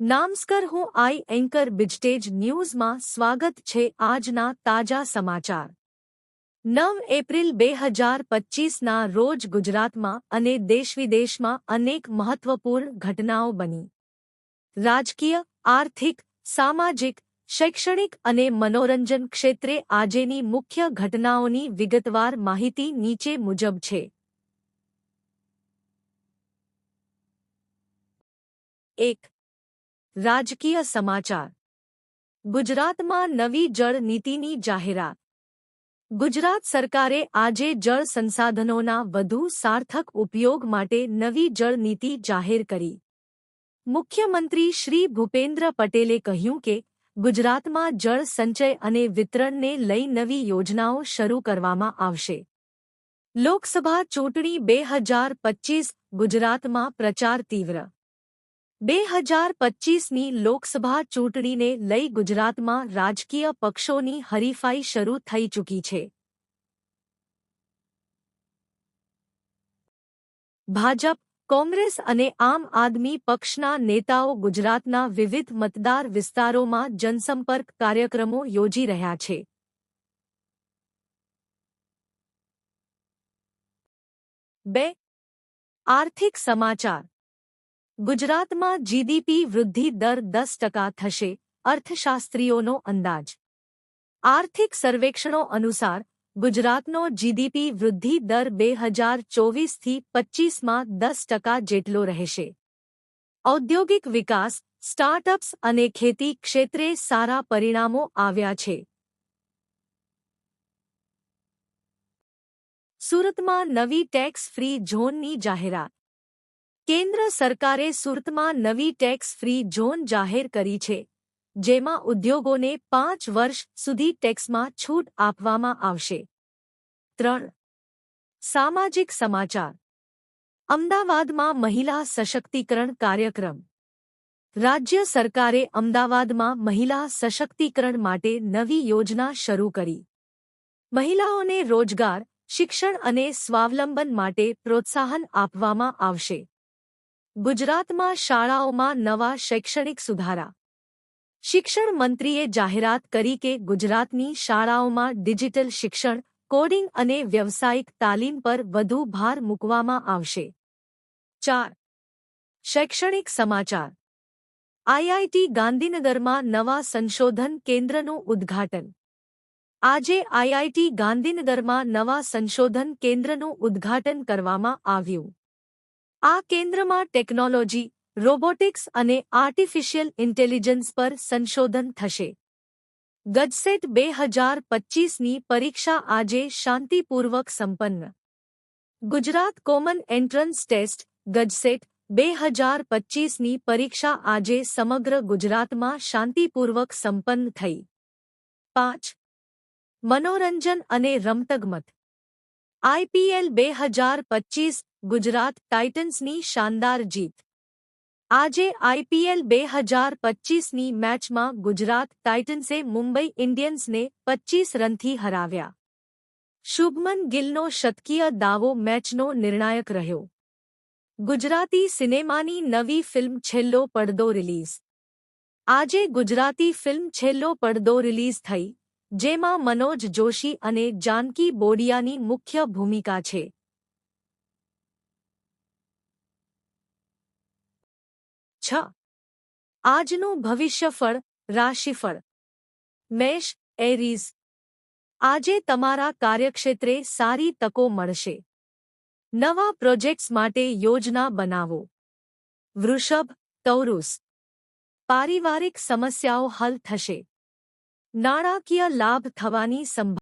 નામસ્કર હું આઈ એન્કર બિજટેજ ન્યૂઝમાં સ્વાગત છે આજના તાજા સમાચાર. નવ એપ્રિલ બે હજાર પચ્ચીસના રોજ ગુજરાતમાં અને દેશવિદેશમાં અનેક મહત્વપૂર્ણ ઘટનાઓ બની. રાજકીય, આર્થિક, સામાજિક, શૈક્ષણિક અને મનોરંજન ક્ષેત્રે આજેની મુખ્ય ઘટનાઓની વિગતવાર માહિતી નીચે મુજબ છે. એક રાજકીય સમાચાર. ગુજરાતમાં નવી જળ નીતિની જાહેરાત. ગુજરાત સરકારે આજે જળ સંસાધનોના વધુ સાર્થક ઉપયોગ માટે નવી જળ નીતિ જાહેર કરી. મુખ્યમંત્રી શ્રી ભૂપેન્દ્ર પટેલે કહ્યું કે, ગુજરાતમાં જળ સંચય અને વિતરણને લઈ નવી યોજનાઓ શરૂ કરવામાં આવશે. લોકસભા ચૂંટણી બે હજાર પચ્ચીસ ગુજરાતમાં પ્રચાર તીવ્ર બે હજાર પચ્ચીસની લોકસભા ચૂંટણીને લઈ ગુજરાતમાં રાજકીય પક્ષોની હરીફાઈ શરૂ થઈ ચૂકી છે. ભાજપ, કોંગ્રેસ અને આમ આદમી પક્ષના નેતાઓ ગુજરાતના વિવિધ મતદાર વિસ્તારોમાં જનસંપર્ક કાર્યક્રમો યોજી રહ્યા છે. બે. આર્થિક સમાચાર. ગુજરાતમાં જીડીપી વૃદ્ધિ દર દસ ટકા થશે, અર્થશાસ્ત્રીઓનો અંદાજ. આર્થિક સર્વેક્ષણો અનુસાર, ગુજરાતનો જીડીપી વૃદ્ધિ દર બે હજાર ચોવીસથી પચ્ચીસમાં દસ ટકા જેટલો રહેશે. ઔદ્યોગિક વિકાસ, સ્ટાર્ટઅપ્સ અને ખેતી ક્ષેત્રે સારા પરિણામો આવ્યા છે. સુરતમાં નવી ટેક્સ ફ્રી ઝોનની જાહેરાત. કેન્દ્ર સરકારે સુરતમાં નવી ટેક્સ ફ્રી ઝોન જાહેર કરી છે, જેમાં ઉદ્યોગોને પાંચ વર્ષ સુધી ટેક્સમાં છૂટ આપવામાં આવશે. ત્રણ. સામાજિક સમાચાર. અમદાવાદમાં મહિલા સશક્તિકરણ કાર્યક્રમ. રાજ્ય સરકારે અમદાવાદમાં મહિલા સશક્તિકરણ માટે નવી યોજના શરૂ કરી. મહિલાઓને રોજગાર, શિક્ષણ અને સ્વાવલંબન માટે પ્રોત્સાહન આપવામાં આવશે. ગુજરાતમાં શાળાઓમાં નવા શૈક્ષણિક સુધારા. શિક્ષણ મંત્રીએ જાહેરાત કરી કે ગુજરાતની શાળાઓમાં ડિજિટલ શિક્ષણ, કોડિંગ અને વ્યવસાયિક તાલીમ પર વધુ ભાર મૂકવામાં આવશે. ચાર. શૈક્ષણિક સમાચાર. આઈઆઈટી ગાંધીનગરમાં નવા સંશોધન કેન્દ્રનું ઉદ્ઘાટન. આજે આઈઆઈટી ગાંધીનગરમાં નવા સંશોધન કેન્દ્રનું ઉદ્ઘાટન કરવામાં આવ્યું. આ કેન્દ્રમાં ટેકનોલોજી, રોબોટિક્સ અને આર્ટિફિશિયલ ઇન્ટેલિજન્સ પર સંશોધન થશે. ગજસેટ બે હજાર પચ્ચીસની પરીક્ષા આજે શાંતિપૂર્વક સંપન્ન. Gujarat common entrance test, GUJCET, બે હજાર પચ્ચીસની પરીક્ષા આજે સમગ્ર ગુજરાતમાં શાંતિપૂર્વક સંપન્ન થઈ. પાંચ. મનોરંજન અને રમતગમત. આઈપીએલ બે હજાર પચ્ચીસ ગુજરાત ટાઇટન્સની શાનદાર જીત. આજે આઈપીએલ બે હજાર પચ્ચીસની મેચમાં ગુજરાત ટાઇટન્સે મુંબઈ ઇન્ડિયન્સને પચ્ચીસ રનથી હરાવ્યા. શુભમન ગિલનો શતકીય દાવો મેચનો નિર્ણાયક રહ્યો. ગુજરાતી સિનેમાની નવી ફિલ્મ છેલ્લો પડદો રિલીઝ. આજે ગુજરાતી ફિલ્મ છેલ્લો પડદો રિલીઝ થઈ, જેમાં મનોજ જોશી અને જાનકી બોડિયાની મુખ્ય ભૂમિકા છે. છ. આજનું ભવિષ્યફળ, રાશિફળ. મેષ, એરીઝ. આજે તમારા કાર્યક્ષેત્રે સારી તકો મળશે. નવા પ્રોજેક્ટ્સ માટે યોજના બનાવો. વૃષભ, તૌરુસ. પારિવારિક સમસ્યાઓ હલ થશે. નાણાકીય લાભ થવાની સંભાવના